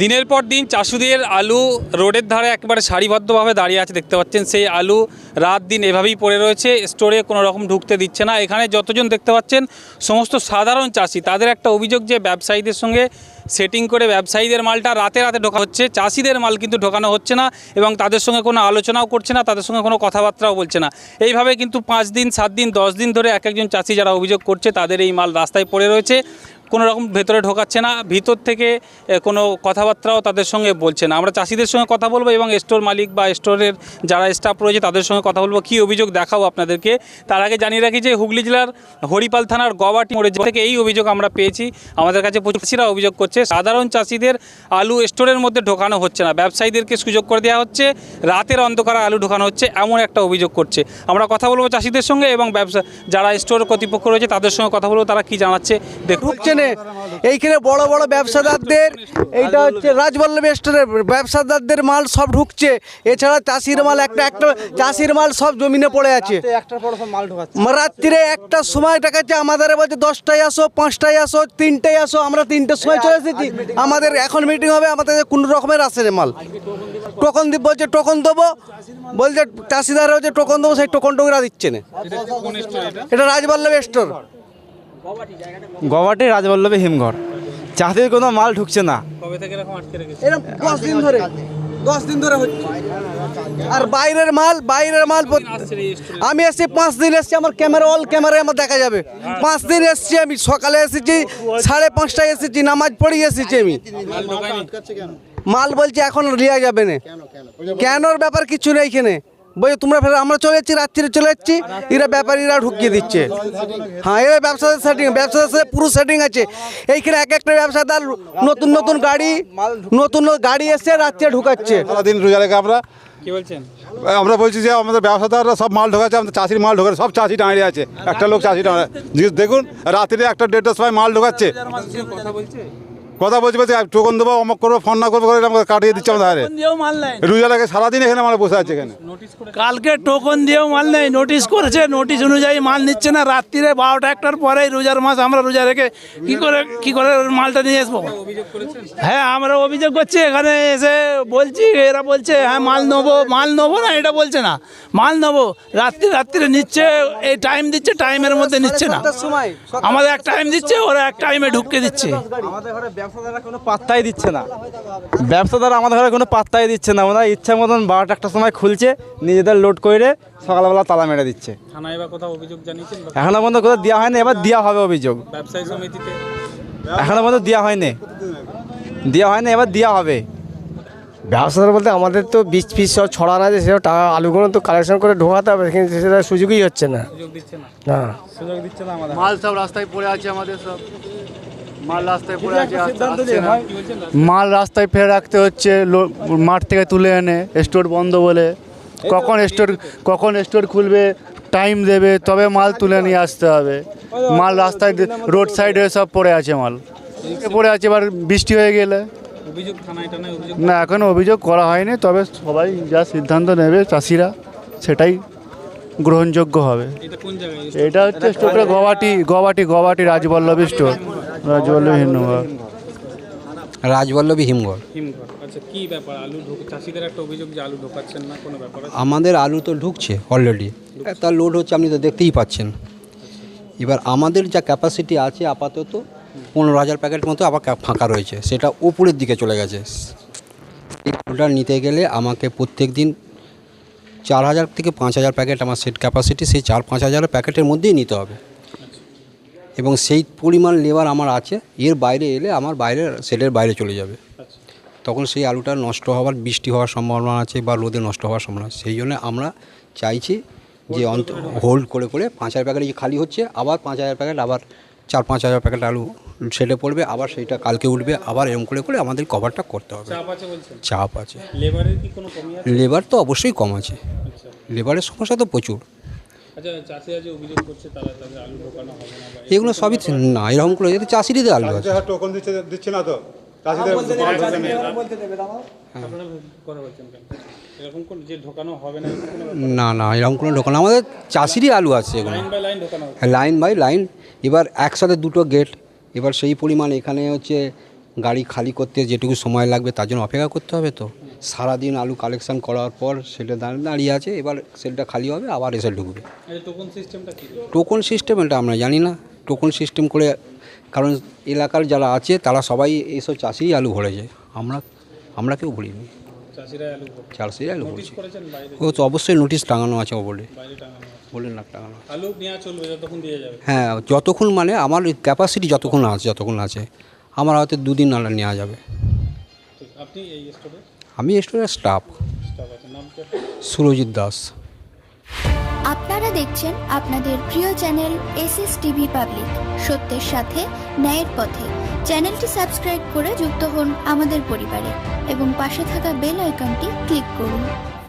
দিনের পর দিন চাষুদের আলু রোডের ধারে একেবারে সারিবদ্ধভাবে দাঁড়িয়ে আছে, দেখতে পাচ্ছেন। সেই আলু রাত দিন এভাবেই পড়ে রয়েছে, স্টোরে কোনো রকম ঢুকতে দিচ্ছে না। এখানে যতজন দেখতে পাচ্ছেন, সমস্ত সাধারণ চাষি, তাদের একটা অভিযোগ যে ব্যবসায়ীদের সঙ্গে সেটিং করে ব্যবসায়ীদের মালটা রাতে রাতে ঢোকা হচ্ছে। চাষিদের মাল কিন্তু ঢোকানো হচ্ছে না এবং তাদের সঙ্গে কোনো আলোচনাও করছে না, তাদের সঙ্গে কোনো কথাবার্তাও বলছে না। এইভাবে কিন্তু পাঁচ দিন, সাত দিন, দশ দিন ধরে এক একজন চাষি যারা অভিযোগ করছে, তাদের এই মাল রাস্তায় পড়ে রয়েছে। কোনো রকম ভেতরে ঢোকাচ্ছে না, ভিতর থেকে কোনো কথাবার্তাও তাদের সঙ্গে বলছে না। আমরা চাষিদের সঙ্গে কথা বলব এবং স্টোর মালিক বা স্টোরের যারা স্টাফ রয়েছে, তাদের সঙ্গে কথা বলব। কী অভিযোগ দেখাবো আপনাদেরকে? তার আগে জানিয়ে রাখি যে হুগলি জেলার হরিপাল থানার গবাটি মোড়ে থেকে এই অভিযোগ আমরা পেয়েছি। আমাদের কাছে প্রচুর অভিযোগ করছে। সাধারণ চাষিদের আলু স্টোরের মধ্যে ঢোকানো হচ্ছে না। ব্যবসায়ীদেরকে সুযোগ করে দেওয়া হচ্ছে, রাতের অন্ধকারে আলু ঢোকানো হচ্ছে, এমন একটা অভিযোগ করছে। আমরা কথা বলব চাষিদের সঙ্গে এবং ব্যবসা, যারা স্টোর কর্তৃপক্ষ রয়েছে তাদের সঙ্গে কথা বলব, তারা কি জানাচ্ছে, দেখুন। এইখানে বড় বড় ব্যবসাদারদের এইটা হচ্ছে রাজবল্লভ স্টোরের ব্যবসাদারদের মাল সব ঢুকছে। এছাড়া চাষির মাল একটা একটা চাষির মাল সব জমিনে পড়ে আছে। রাত্রিরে একটা সময় দেখাচ্ছে আমাদের বলছে দশটায় আসো পাঁচটায় আসো তিনটায় আসো আমরা তিনটের সময় চলে এসেছি। আমাদের এখন মিটিং হবে আমাদের কোনো রকমের আসে মাল। টোকন দিব বলছে টোকন দেবো। বলছে চাষিদার হচ্ছে টোকন দেবো সেই টোকন ওরা দিচ্ছে না। এটা রাজবল্লভ স্টোর গবাটি রাজবল্লভী হিমঘর। চাষির কোনো মাল ঢুকছে না। কবে থেকে এরকম আটকে রেখেছে? এরকম দশ দিন ধরে দশ দিন ধরে হচ্ছে। আর বাইরের মাল বাইরের মাল আমি এসেছি পাঁচ দিন এসেছি আমার ক্যামেরা অল ক্যামেরায় আমার দেখা যাবে। পাঁচ দিন এসেছি আমি সকালে এসেছি সাড়ে পাঁচটায় এসেছি নামাজ পড়ে এসেছি আমি। মাল বলছে এখন লিয়া যাবে না। কেনর ব্যাপার কিছু নেই এখানে। বলছে তোমরা ফের আমরা চলে যাচ্ছি রাত্রিরে চলে যাচ্ছি এরা ব্যাপারীরা ঢুকিয়ে দিচ্ছে হ্যাঁ এরা ব্যবসাদার সেটিং ব্যবসাদার সাথে পুরো সেটিং আছে এইখানে এক একটা ব্যবসাদার নতুন নতুন গাড়ি নতুন গাড়ি এসে রাত্রে ঢুকাচ্ছে সারাদিন রোজা রেখে আমরা কি বলছেন আমরা বলছি যে আমাদের ব্যবসাদাররা সব মাল ঢোকাচ্ছে আমাদের চাষির মাল ঢোকাচ্ছে সব চাষি দাঁড়িয়ে আছে একটা লোক চাষি দাঁড়িয়ে দেখুন রাত্রিরে একটা দেড়টার সময় মাল ঢোকাচ্ছে কথা বলছে বলছি টোকন দেবো অমক করব ফোন না করব করে আমাকে কাটিয়ে দিচ্ছে আমাদের হারে দিয়েও মাল নেই। রোজা রেখে সারাদিন এখানে আমরা বসে আছে এখানে। কালকে টোকন দিয়েও মাল নেই নোটিশ করেছে নোটিশ অনুযায়ী মাল নিচ্ছে না। রাত্রিরে বারোটা একটার পরেই রোজার মাস আমরা রোজা রেখে কি করে কি করে মালটা নিয়ে আসব? হ্যাঁ আমরা অভিযোগ করছি এখানে এসে বলছি এরা বলছে হ্যাঁ মাল নেব মাল নেব না এটা বলছে না। মাল নেব রাত্রি রাত্রিরে নিচ্ছে এই টাইম দিচ্ছে টাইমের মধ্যে নিচ্ছে না। আমাদের এক টাইম দিচ্ছে ওরা এক টাইমে ঢুকে দিচ্ছে। আমাদের ঘরে ব্যবসাদাররা কোনো পাত্তাই দিচ্ছে না। ব্যবসাদার আমাদের ঘরে কোনো পাত্তাই দিচ্ছে না। ওরা ইচ্ছা মতন বারোটা একটা সময় খুলছে নিজেদের লোড করে সকালবেলা তালা মেরে দিচ্ছে। থানায় বা কোথাও অভিযোগ জানিয়েছেন এখনও পর্যন্ত কোথাও দেওয়া হয়নি এবার দেওয়া হবে অভিযোগ। ব্যবসায়ী সমিতিতে? এখনও পর্যন্ত দেওয়া হয়নি। দেওয়া হয়নি এবার দেওয়া হবে। ব্যবসাদার বলতে আমাদের তো বীজ ফিজ সব ছড়ানো আছে সেসব টাকা আলুগুলো তো কালেকশন করে ঢোকাতে হবে কিন্তু সেটা সুযোগই হচ্ছে না। সুযোগ দিচ্ছে না। সুযোগ দিচ্ছে না আমাদের। মাল সব রাস্তায় পড়ে আছে আমাদের সব। মাল রাস্তায় পড়ে আছে। মাল রাস্তায় ফেলে রাখতে হচ্ছে লো- মাঠ থেকে তুলে এনে স্টোর বন্ধ বলে। কখন স্টোর কখন স্টোর খুলবে টাইম দেবে তবে মাল তুলে নিয়ে আসতে হবে। মাল রাস্তায় রোড সাইডে সব পড়ে আছে মাল। পড়ে আছে এবার বৃষ্টি হয়ে গেলে। না এখনও অভিযোগ করা হয়নি তবে সবাই যা সিদ্ধান্ত নেবে চাষিরা সেটাই গ্রহণযোগ্য হবে। এটা এটা হচ্ছে স্টোরটা গবাটি গবাটি গবাটি রাজবল্লভী স্টোর রাজবল্লভী হিমঘর। হিমঘর। আচ্ছা কি ব্যাপার? আলু ঢোক চাষিদের একটা অভিযোগ যে আলু ঢোকাচ্ছেন না কোনো ব্যাপার আছে? আমাদের আলু তো ঢুকছে অলরেডি তার লোড হচ্ছে আপনি তো দেখতেই পাচ্ছেন। এবার আমাদের যা ক্যাপাসিটি আছে আপাতত পনেরো হাজার প্যাকেট মতো আবার ফাঁকা রয়েছে। সেটা উপরের দিকে চলে গেছে। এই আলুটা নিতে গেলে আমাকে প্রত্যেক দিন চার হাজার থেকে পাঁচ হাজার প্যাকেট আমার সেট ক্যাপাসিটি সেই চার পাঁচ হাজার প্যাকেটের মধ্যেই নিতে হবে। এবং সেই পরিমাণ লেবার আমার আছে এর বাইরে এলে আমার বাইরে সেটের বাইরে চলে যাবে। তখন সেই আলুটা নষ্ট হওয়ার বৃষ্টি হওয়ার সম্ভাবনা আছে বা রোদে নষ্ট হওয়ার সম্ভাবনা আছে। সেই জন্য আমরা চাইছি যে অন্ত হোল্ড করে করে পাঁচ হাজার প্যাকেট যে খালি হচ্ছে আবার পাঁচ হাজার প্যাকেট আবার চার পাঁচ হাজার প্যাকেট আলু সেটে পড়বে আবার সেইটা কালকে উঠবে আবার এরকম করে করে আমাদের কভারটা করতে হবে। চাপ আছে বলছেন? লেবারের কি কোনো আছে? লেবার তো অবশ্যই কম আছে। লেবারের সমস্যা তো প্রচুর। আচ্ছা চাষিরা যে অভিযোগ করছে তারা তাদের আলু ঢোকানো হবে না বা এগুলো সবই না এরকম করে যদি চাষিরই দেয় আলু আছে টোকন দিচ্ছে দিচ্ছে না তো। চাষিদের না। আপনারা কথা বলছেন কেন? এরকম কোন যে ঢোকানো হবে না এরকম কোনো ব্যাপার? না না এরকম কোনো দোকান আমাদের চাষিরই আলু আছে এগুলো। লাইন বাই লাইন ঢোকানো হবে লাইন বাই লাইন এবার একসাথে দুটো গেট এবার সেই পরিমাণ এখানে হচ্ছে গাড়ি খালি করতে যেটুকু সময় লাগবে তার জন্য অপেক্ষা করতে হবে তো। সারাদিন আলু কালেকশন করার পর সেটা দাঁড়িয়ে দাঁড়িয়ে আছে এবার সেলটা খালি হবে আবার এসে ঢুকবে। টোকন কি? টোকন সিস্টেম এটা আমরা জানি না। টোকন সিস্টেম করে কারণ এলাকার যারা আছে তারা সবাই এইসব চাষিই আলু ভরেছে। আমরা আমরা কেউ ভরিনি। চাষিরা আলু ভরছে। ও তো অবশ্যই নোটিশ টাঙানো আছে বাইরে টাঙানো না টাঙানো আলু চলবে যতক্ষণ দিয়ে যাবে। হ্যাঁ যতক্ষণ মানে আমার ক্যাপাসিটি যতক্ষণ আছে যতক্ষণ আছে আমার হয়তো দুদিন নাহলে নেওয়া যাবে। আপনি এই স্টোরে আমি রেস্টুরেন্টের স্টাফ সুরজিৎ দাস। আপনারা দেখছেন আপনাদের প্রিয় channel S S TV public. সত্যের সাথে, ন্যায়ের পথে। চ্যানেলটি সাবস্ক্রাইব করে যুক্ত হন আমাদের পরিবারে। এবং পাশে থাকা বেল আইকনটি ক্লিক করুন।